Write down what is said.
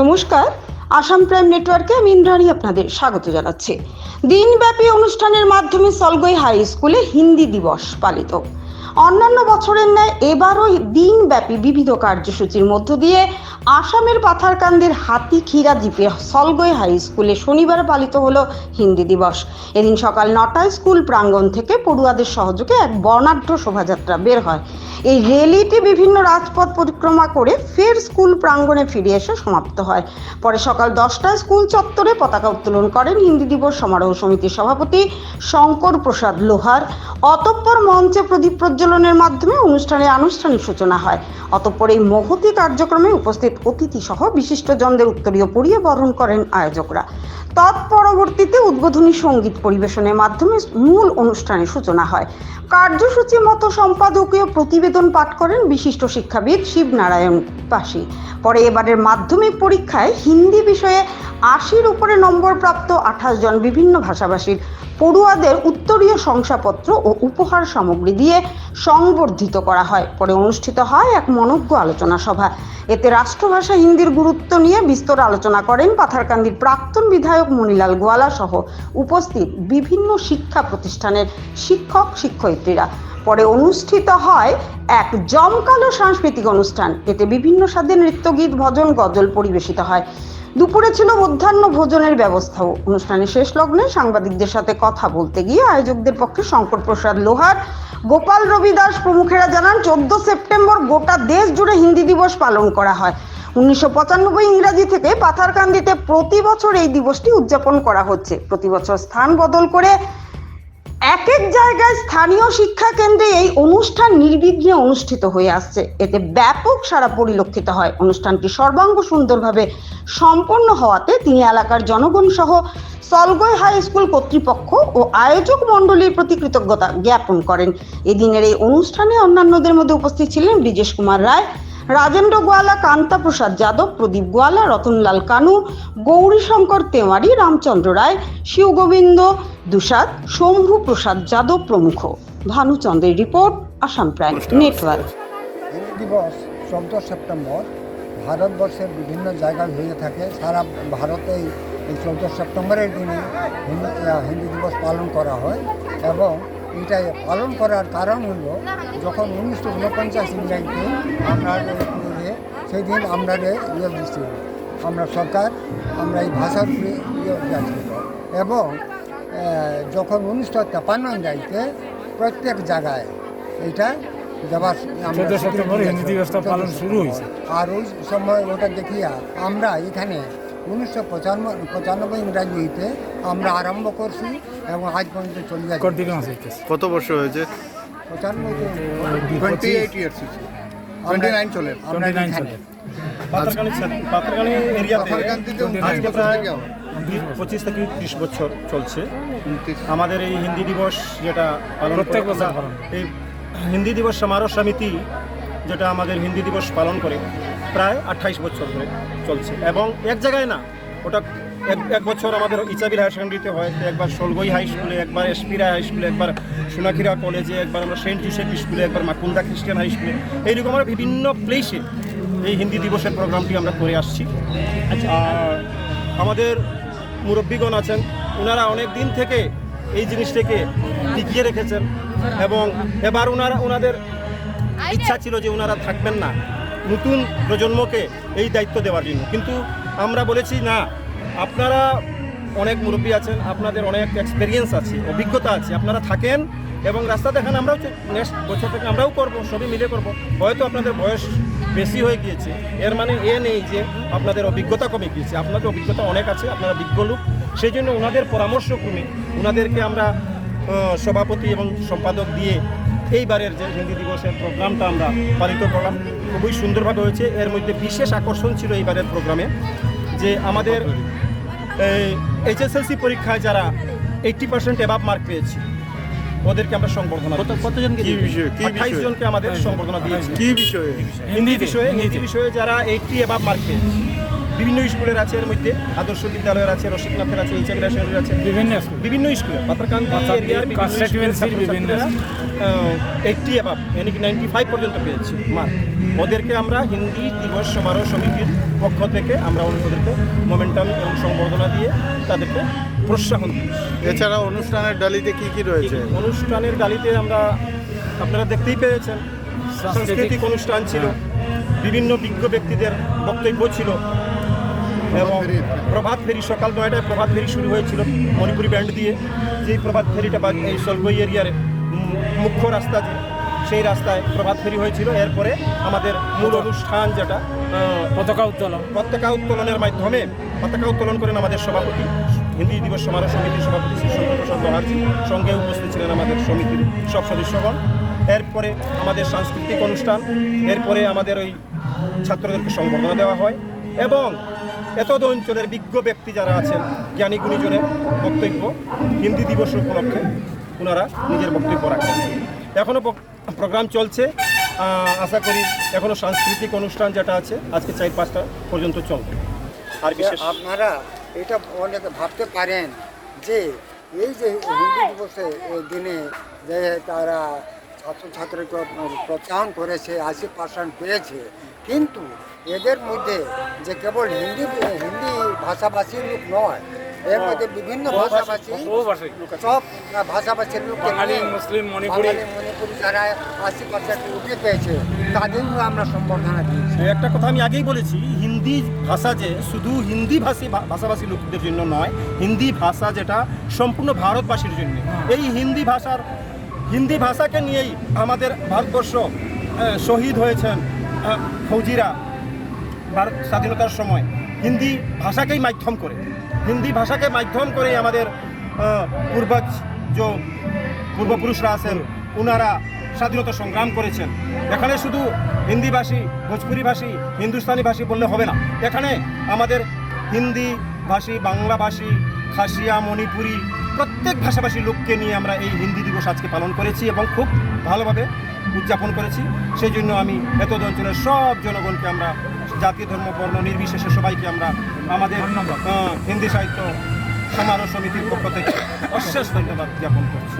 নমস্কার। আসাম প্রাইম নেটওয়ার্কে আমি ইন্দ্রাণী আপনাদের স্বাগত জানাচ্ছি। দিনব্যাপী অনুষ্ঠানের মাধ্যমে সলগই হাই স্কুলে হিন্দি দিবস পালিত। অন্যান্য বছরের ন্যায় এবারও দিনব্যাপী বিবিধ কার্যসূচির মধ্য দিয়ে আসামের পাথারকান্দির হাতি খিরা দ্বীপে সলগই হাই স্কুলে শনিবার পালিত হলো হিন্দি দিবস। এদিন সকাল নটায় স্কুল প্রাঙ্গণ থেকে পড়ুয়াদের সহযোগে এক বর্ণাঢ্য শোভাযাত্রা বের হয়। এই র্যালিটি বিভিন্ন রাজপথ পরিক্রমা করে ফের স্কুল প্রাঙ্গণে ফিরে এসে সমাপ্ত হয়। পরে সকাল দশটায় স্কুল চত্বরে পতাকা উত্তোলন করেন হিন্দি দিবস সমারোহ সমিতির সভাপতি শঙ্কর প্রসাদ লোহার। অতঃপর মঞ্চে প্রদীপ প্রজ্বলনের মাধ্যমে অনুষ্ঠানে আনুষ্ঠানিক সূচনা হয়। অতঃপর এই মহতি কার্যক্রমে উপস্থিত অতিথি সহ বিশিষ্টজনদের উত্তরীয় পরিয়ে বরণ করেন আয়োজকরা। তৎপরবর্তীতে উদ্বোধনী সংগীত পরিবেশনের মাধ্যমে মূল অনুষ্ঠানের সূচনা হয়। কার্যসূচি মতো সম্পাদকীয় প্রতিবেদন পাঠ করেন বিশিষ্ট শিক্ষাবিদ শিবনারায়ণ পাশি। পরে এবারের মাধ্যমিক পরীক্ষায় হিন্দি বিষয়ে আশির উপরে নম্বর প্রাপ্ত আঠাশ জন বিভিন্ন ভাষাভাষীর পড়ুয়াদের উত্তরীয় শংসাপত্র ও উপহার সামগ্রী দিয়ে সংবর্ধিত করা হয়। পরে অনুষ্ঠিত হয় এক মনজ্ঞ আলোচনা সভা। এতে রাষ্ট্রভাষা হিন্দির গুরুত্ব নিয়ে বিস্তর আলোচনা করেন পাথারকান্দির প্রাক্তন বিধায়ক মণিলাল গোয়ালা সহ উপস্থিত বিভিন্ন শিক্ষা প্রতিষ্ঠানের শিক্ষক, শিক্ষয়িত্রীরা। পরে অনুষ্ঠিত হয় এক জমকালো সাংস্কৃতিক অনুষ্ঠান। এতে বিভিন্ন স্বাদে নৃত্যগীত, ভজন, গজল পরিবেশিত হয়। দুপুরে ছিল মধ্যাহ্ন ভোজনের ব্যবস্থাও। অনুষ্ঠানের শেষ লগ্নে সাংবাদিকদের সাথে কথা বলতে গিয়ে আয়োজকদের পক্ষে শঙ্কর প্রসাদ লোহার, গোপাল রবি দাস প্রমুখেরা জানান, চোদ্দ সেপ্টেম্বর গোটা দেশ জুড়ে হিন্দি দিবস পালন করা হয়। উনিশশো পঁচানব্বই ইংরাজি থেকে পাথারকান্দিতে প্রতি বছর এই দিবসটি উদযাপন করা হচ্ছে। প্রতি বছর স্থান বদল করে এক এক জায়গায় স্থানীয় শিক্ষা কেন্দ্রে এই অনুষ্ঠান নির্বিঘ্নে অনুষ্ঠিত হয়ে আসছে। এতে ব্যাপক সারা পরিলক্ষিত হয়। অনুষ্ঠানটি সর্বাঙ্গ সুন্দরভাবে সম্পন্ন হওয়াতে তিনি এলাকার জনগণ সহ সলগই হাই স্কুল কর্তৃপক্ষ ও আয়োজক মণ্ডলীর প্রতি কৃতজ্ঞতা জ্ঞাপন করেন। এদিনের এই অনুষ্ঠানে অন্যান্যদের মধ্যে উপস্থিত ছিলেন ব্রিজেশ কুমার রায় রাজেন্দ্র গোয়ালা কান্তা প্রসাদ যাদব প্রদীপ গোয়ালা রতনলাল কানু গৌরীশঙ্কর তেওয়ারি রামচন্দ্র রায় শিবগোবিন্দ দুসাদ শম্ভু প্রসাদ যাদব প্রমুখ। ভানুচন্দ্রের report Assam prime network. Hindi দিবস চৌদ্দ সেপ্টেম্বর ভারতবর্ষের বিভিন্ন জায়গায় হয়ে থাকে। সারা ভারতে এই চৌদ্দ সেপ্টেম্বরের দিনে হিন্দি দিবস পালন করা হয় এবং এটা পালন করার কারণ হলো যখন উনিশশো উনপঞ্চাশ ইংরাজিতে আমরা সেই দিন আমরা ইয়ে দিচ্ছিল আমরা সরকার আমরা এই ভাষার উপরে ইয়ে এবং যখন উনিশশো তেপান্ন ইংরাজিতে প্রত্যেক জায়গায় এইটা দেওয়ার আমরা 14 সেপ্টেম্বর স্বীকৃতি হিন্দি দিবসটা দিয়েছি। পালন শুরু হয়েছে। আর ওই সময় ওটা দেখিয়া আমরা এখানে উনিশশো পঁচানব্বই পঁচানব্বই ইংরাজিতে আমরা আরম্ভ করছি এবং আজ পর্যন্ত চলে যাচ্ছি। কত বছর হয়েছে? Twenty eight years twenty nine চলে। আমরা 29 এখানে। চলে। পাথরকানি পাথরকানি এরিয়াতে পাথারকান্দিতে আজকে প্রায় পঁচিশ থেকে ত্রিশ বছর চলছে। আমাদের এই হিন্দি দিবস যেটা পালন প্রত্যেক বছর পালন। এই হিন্দি দিবস সমারোহ সমিতি যেটা আমাদের হিন্দি দিবস পালন করে প্রায় আঠাইশ বছর ধরে চলছে। এবং এক জায়গায় না ওটা এক এক বছর আমাদের ইচাবির হায়ার সেকেন্ডারিতে হয় একবার সলগই হাই স্কুলে একবার এসপিরা হাই স্কুলে একবার সোনাখিরা কলেজে একবার আমরা সেন্ট জোসেফ স্কুলে একবার মাকুন্দা খ্রিস্টান হাই স্কুলে এইরকম আমরা বিভিন্ন প্লেসে এই হিন্দি দিবসের প্রোগ্রামটি আমরা করে আসছি। আর আমাদের মুরব্বীগণ আছেন ওনারা অনেক দিন থেকে এই জিনিসটাকে টিকিয়ে রেখেছেন এবং এবার ওনারা ওনাদের ইচ্ছা ছিল যে ওনারা থাকবেন না। নতুন প্রজন্মকে এই দায়িত্ব দেওয়ার জন্য। কিন্তু আমরা বলেছি না আপনারা অনেক মুরব্বী আছেন, আপনাদের অনেক এক্সপিরিয়েন্স আছে, অভিজ্ঞতা আছে, আপনারা থাকেন এবং রাস্তা দেখান, আমরাও নেক্সট বছর থেকে আমরাও করব, সবই মিলে করব। হয়তো আপনাদের বয়স বেশি হয়ে গিয়েছে, এর মানে এ নেই যে আপনাদের অভিজ্ঞতা কমে গিয়েছে। আপনাদের অভিজ্ঞতা অনেক আছে, আপনারা বিজ্ঞ লোক সেই জন্য ওনাদের পরামর্শক্রমে ওনাদেরকে আমরা সভাপতি এবং সম্পাদক দিয়ে এইবারের যে হিন্দি দিবসের প্রোগ্রামটা আমরা পালিত করলাম। খুবই সুন্দরভাবে হয়েছে। এর মধ্যে বিশেষ আকর্ষণ ছিল এইবারের প্রোগ্রামে যে আমাদের এইচএসএলসি পরীক্ষায় যারা এইট্টি পার্সেন্ট অ্যাভাব মার্ক পেয়েছে ওদেরকে আমরা সংবর্ধনা কতজনকে কি বিষয়ে? কি বিষয়ে? জনকে আমাদের সংবর্ধনা দিয়েছি। কি বিষয়ে? হিন্দি বিষয়ে হিন্দি বিষয়ে যারা এইটটি অ্যাভাব মার্ক পেয়েছে। বিভিন্ন স্কুলের আছে এর মধ্যে আদর্শ বিদ্যালয়ের আছে রসিকনাথের আছে রাসায়নিক আছে। বিভিন্ন স্কুল। বিভিন্ন স্কুলে পাত্রকান্তি এরিয়ার বিভিন্ন এইটটি অ্যাবাব মানে কি নাইনটি ফাইভ পর্যন্ত পেয়েছি। মার্ক। ওদেরকে আমরা হিন্দি দিবস সমারোহ সমিতির পক্ষ থেকে আমরা ওদেরকে মোমেন্টাম এবং সংবর্ধনা দিয়ে তাদেরকে প্রোৎসাহন দিই। এছাড়া অনুষ্ঠানের ডালিতে কি কি রয়েছে? অনুষ্ঠানের ডালিতে আমরা আপনারা দেখতেই পেয়েছেন সাংস্কৃতিক অনুষ্ঠান ছিল বিভিন্ন বিজ্ঞ ব্যক্তিদের বক্তব্য ছিল এবং। প্রভাত ফেরি। সকাল নয়টায় প্রভাত ফেরি শুরু হয়েছিল মণিপুরি ব্যান্ড দিয়ে। যেই প্রভাত ফেরিটা এই সলগই এরিয়ার মুখ্য রাস্তা সেই রাস্তায় প্রভাত ফেরি হয়েছিল। এরপরে আমাদের মূল অনুষ্ঠান যেটা পতাকা উত্তোলন। পতাকা উত্তোলনের মাধ্যমে পতাকা উত্তোলন করেন আমাদের সভাপতি হিন্দি দিবস সমারোহ সমিতির সভাপতি শ্রী শঙ্কর প্রসাদ ব্যানার্জি সঙ্গে উপস্থিত ছিলেন আমাদের সমিতির সব সদস্যগণ। এরপরে আমাদের সাংস্কৃতিক অনুষ্ঠান এরপরে আমাদের ওই ছাত্রদেরকে সংবর্ধনা দেওয়া হয়। এবং এতদ অঞ্চলের বিজ্ঞ ব্যক্তি যারা আছেন জ্ঞানী গুণীজনের বক্তব্য হিন্দি দিবস উপলক্ষে ওনারা নিজের বক্তব্য রাখেন। এখনও প্রোগ্রাম চলছে। আশা করি এখনও সাংস্কৃতিক অনুষ্ঠান যেটা আছে আজকে চার পাঁচটা পর্যন্ত চলবে। আর বিশেষ আপনারা এটা অনেকে ভাবতে পারেন যে এই যে হিন্দি দিবসে দিনে যে তারা ছাত্রছাত্রীকে প্রত্যাহার করেছে আশি পার্সেন্ট পেয়েছে। কিন্তু এদের মধ্যে যে কেবল হিন্দি হিন্দি ভাষাভাষী লোক নয় এর মধ্যে বিভিন্ন ভাষাভাষী সব ভাষাভাষীর লোক মুসলিম, মণিপুরি। মণিপুরি যারা আশি পার্সেন্ট উঠে পেয়েছে তাদেরও আমরা সম্বর্ধনা দিয়েছি। একটা কথা আমি আগেই বলেছি হিন্দি ভাষা যে শুধু হিন্দি ভাষী ভাষাভাষী লোকদের জন্য নয় হিন্দি ভাষা যেটা সম্পূর্ণ ভারতবাসীর জন্য। এই হিন্দি ভাষার হিন্দি ভাষাকে নিয়েই আমাদের ভারতবর্ষ শহীদ হয়েছেন ফৌজিরা ভারত স্বাধীনতার সময়। হিন্দি ভাষাকেই মাধ্যম করে। হিন্দি ভাষাকে মাধ্যম করে আমাদের পূর্বজ যে পূর্বপুরুষরা আছেন ওনারা স্বাধীনতা সংগ্রাম করেছেন। এখানে শুধু হিন্দিভাষী ভোজপুরি ভাষী হিন্দুস্তানি ভাষী বললে হবে না। এখানে আমাদের হিন্দি ভাষী বাংলাভাষী, খাসিয়া, মণিপুরি প্রত্যেক ভাষাভাষী লোককে নিয়ে আমরা এই হিন্দি দিবস আজকে পালন করেছি এবং খুব ভালোভাবে উদযাপন করেছি। সেই জন্য আমি এত অঞ্চলের সব জনগণকে আমরা জাতি ধর্ম বর্ণ নির্বিশেষে সবাইকে আমরা আমাদের হিন্দি সাহিত্য সমারোহ সমিতির পক্ষ থেকে অশেষ ধন্যবাদ জ্ঞাপন করছি।